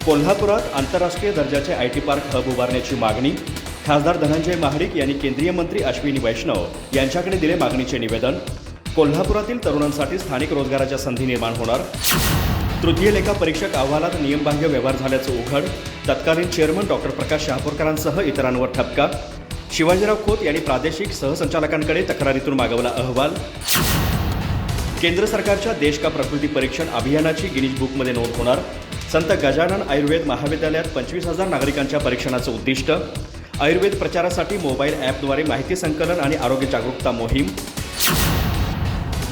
कोल्हापुरात आंतरराष्ट्रीय दर्जाचे आय टी पार्क हब उभारण्याची मागणी खासदार धनंजय महाडिक यांनी केंद्रीय मंत्री अश्विनी वैष्णव यांच्याकडे दिले मागणीचे निवेदन कोल्हापुरातील तरुणांसाठी स्थानिक रोजगाराच्या संधी निर्माण होणार तृतीय लेखा परीक्षक अहवालात नियमबाह्य व्यवहार झाल्याचं उघड तत्कालीन चेअरमन डॉक्टर प्रकाश शहापूरकरांसह इतरांवर ठपका शिवाजीराव खोत यांनी प्रादेशिक सहसंचालकांकडे तक्रारीतून मागवला अहवाल केंद्र सरकारच्या देश का प्रकृती परीक्षण अभियानाची गिनीज बुकमध्ये नोंद होणार. संत गजानन आयुर्वेद महाविद्यालयात पंचवीस हजार नागरिकांच्या परीक्षणाचं उद्दिष्ट. आयुर्वेद प्रचारासाठी मोबाईल ॲपद्वारे माहिती संकलन आणि आरोग्य जागरूकता मोहीम.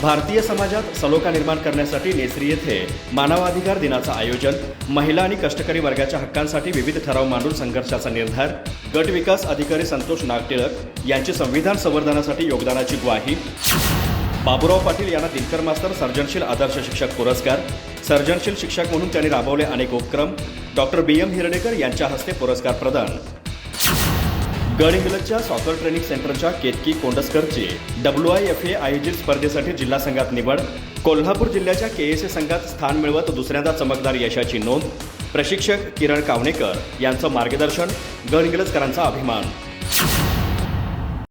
भारतीय समाजात सलोखा निर्माण करण्यासाठी नेसरी येथे मानवाधिकार दिनाचं आयोजन. महिला आणि कष्टकरी वर्गाच्या हक्कांसाठी विविध ठराव मांडून संघर्षाचा निर्धार. गट विकास अधिकारी संतोष नागटिळक यांची संविधान संवर्धनासाठी योगदानाची ग्वाही. बाबुराव पाटील यांना दिनकर मास्तर सर्जनशील आदर्श शिक्षक पुरस्कार. सर्जनशील शिक्षक म्हणून त्यांनी राबवले अनेक उपक्रम. डॉक्टर बी एम हिरडेकर यांच्या हस्ते पुरस्कार प्रदान. गडहिंग्लजच्या सॉकर ट्रेनिंग सेंटरच्या केतकी कोंडसकरची डब्ल्यू आय एफ ए आयोजित स्पर्धेसाठी जिल्हा संघात निवड. कोल्हापूर जिल्ह्याच्या के एस ए संघात स्थान मिळवत दुसऱ्यांदा चमकदार यशाची नोंद. प्रशिक्षक किरण कावणेकर यांचं मार्गदर्शन. गडहिंग्लजकरांचा अभिमान.